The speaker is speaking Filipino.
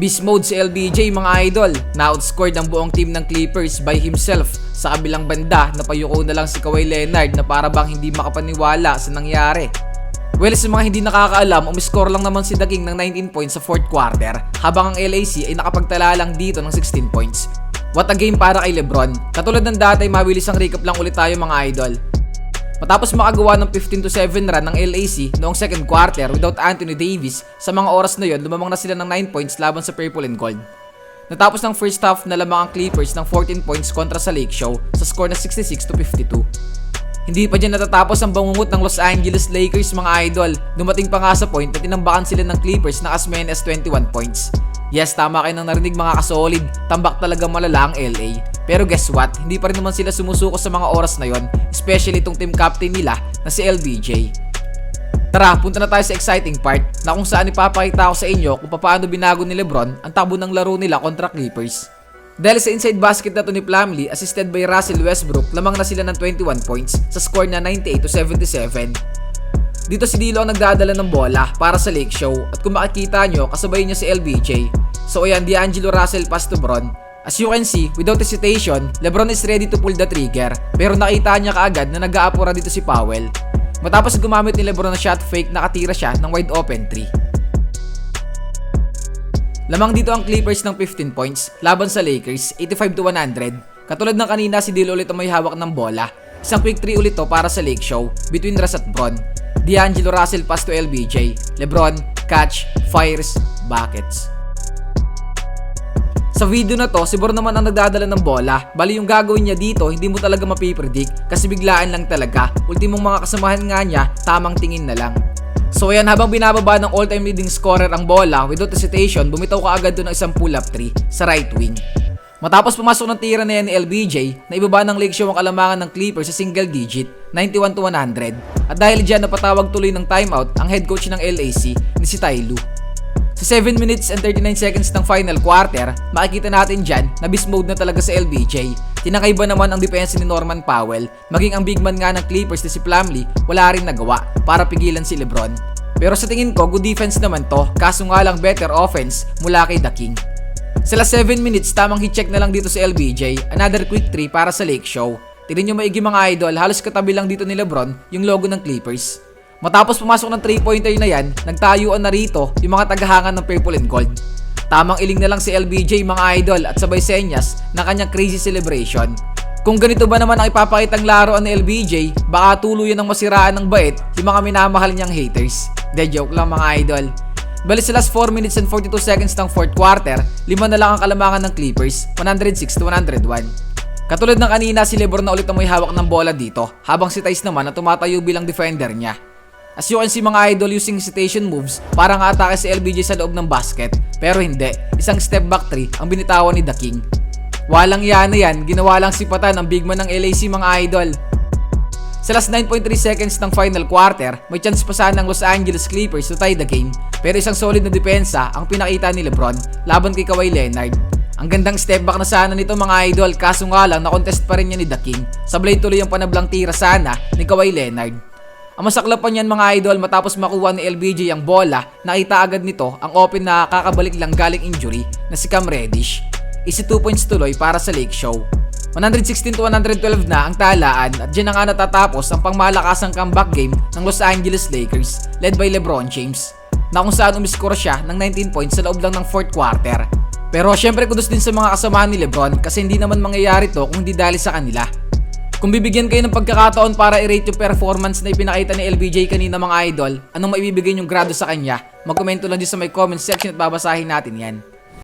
Beast mode si LBJ mga idol, na-outscored ang buong team ng Clippers by himself. Sa kabilang banda, napayuko na lang si Kawhi Leonard na para bang hindi makapaniwala sa nangyari. Well, sa mga hindi nakakaalam, umiscore lang naman si King ng 19 points sa fourth quarter, habang ang LAC ay nakapagtala lang dito ng 16 points. What a game para kay Lebron. Katulad ng dati, mabilis ang recap lang ulit tayo mga idol. Matapos makagawa ng 15 to 7 run ng LAC noong second quarter without Anthony Davis, sa mga oras na yon lumamang na sila ng 9 points laban sa Purple and Gold. Natapos ng first half na lamang ang Clippers ng 14 points kontra sa Lake Show sa score na 66 to 52. Hindi pa dyan natatapos ang bangungot ng Los Angeles Lakers mga idol. Dumating pa nga sa point na tinambakan sila ng Clippers na as many as 21 points. Yes, tama kayo nang narinig mga kasolid. Tambak talaga malala ang LA. Pero guess what? Hindi pa rin naman sila sumusuko sa mga oras na yon, especially itong team captain nila na si LBJ. Tara, punta na tayo sa exciting part na kung saan ipapakita ko sa inyo kung paano binago ni Lebron ang tabo ng laro nila kontra Clippers. Dahil sa inside basket na to ni Plumlee, assisted by Russell Westbrook, lamang na sila ng 21 points sa score na 98 to 77. Dito si Dilo ang nagdadala ng bola para sa Lake Show at kung makikita nyo, kasabay niya si LBJ. So ayan, D'Angelo Russell pass to Bron. As you can see, without hesitation, Lebron is ready to pull the trigger pero nakita niya kaagad na nag-aapura dito si Powell. Matapos gumamit ni Lebron ng shot fake, nakatira siya ng wide open 3. Lamang dito ang Clippers ng 15 points laban sa Lakers 85 to 100. Katulad ng kanina si Dilo ulit ang may hawak ng bola. Isang quick 3 ulit to para sa Lake Show between Russ at Bron. D'Angelo Russell pass to LBJ. Lebron, catch, fires, buckets. Sa video na to, si Bron naman ang nagdadala ng bola. Bali yung gagawin niya dito, hindi mo talaga mapipredict kasi biglaan lang talaga. Ultimong mga kasamahan nga niya, tamang tingin na lang. So ayan, habang binababa ng all-time leading scorer ang bola, without hesitation, bumitaw ka agad doon ng isang pull-up 3 sa right wing. Matapos pumasok ng tira na yan ni LBJ, na ibaba ng Lake Show ang kalamangan ng Clippers sa single digit, 91 to 100. At dahil dyan napatawag tuloy ng timeout ang head coach ng LAC ni si Ty Lue. Sa 7 minutes and 39 seconds ng final quarter, makikita natin dyan na beast mode na talaga sa LBJ. Tinakay ba naman ang depensa ni Norman Powell, maging ang big man nga ng Clippers na si Plumlee, wala rin nagawa para pigilan si Lebron. Pero sa tingin ko, good defense naman to, kaso nga lang better offense mula kay The King. Sa last 7 minutes, tamang hit check na lang dito sa LBJ, another quick 3 para sa Lake Show. Tignan nyo maigi mga idol, halos katabi lang dito ni Lebron yung logo ng Clippers. Matapos pumasok ng 3-pointer na yan, nagtayuan na rito yung mga tagahangan ng purple and gold. Tamang iling na lang si LBJ mga idol at sabay senyas ng kanyang crazy celebration. Kung ganito ba naman ang ipapakitang laruan ni LBJ, baka tuluyan ng masiraan ng bait yung mga minamahal niyang haters. De joke lang mga idol. Bali sa last 4 minutes and 42 seconds ng fourth quarter, lima na lang ang kalamangan ng Clippers, 106 to 101. Katulad ng kanina, si Lebron na ulit ang may hawak ng bola dito, habang si Tice naman na tumatayo bilang defender niya. As you can see mga idol using hesitation moves, parang atake si LBJ sa loob ng basket, pero hindi, isang step back 3 ang binitawan ni The King. Walang yan na yan, ginawa lang sipatan ng big man ng LAC mga idol. Sa last 9.3 seconds ng final quarter, may chance pa sana ng Los Angeles Clippers to tie the game. Pero isang solid na depensa ang pinakita ni Lebron laban kay Kawhi Leonard. Ang gandang step back na sana nito mga idol kaso nga lang na-contest pa rin niya ni The King. Sablay tuloy ang panablang tira sana ni Kawhi Leonard. Ang masaklap pa niyan mga idol matapos makuha ni LBJ ang bola, nakita agad nito ang open na kakabalik lang galing injury na si Cam Reddish. Isi 2 points tuloy para sa Lake Show. 116 to 112 na ang talaan at dyan na nga natatapos ang pangmalakasang comeback game ng Los Angeles Lakers led by LeBron James na kung saan umiskoro siya ng 19 points sa loob lang ng fourth quarter. Pero syempre kudos din sa mga kasamahan ni LeBron kasi hindi naman mangyayari to kung hindi dahil sa kanila. Kung bibigyan kayo ng pagkakataon para i-rate yung performance na ipinakita ni LBJ kanina mga idol, anong maibibigay yung grado sa kanya? Magkomento lang dyan sa may comment section at babasahin natin yan.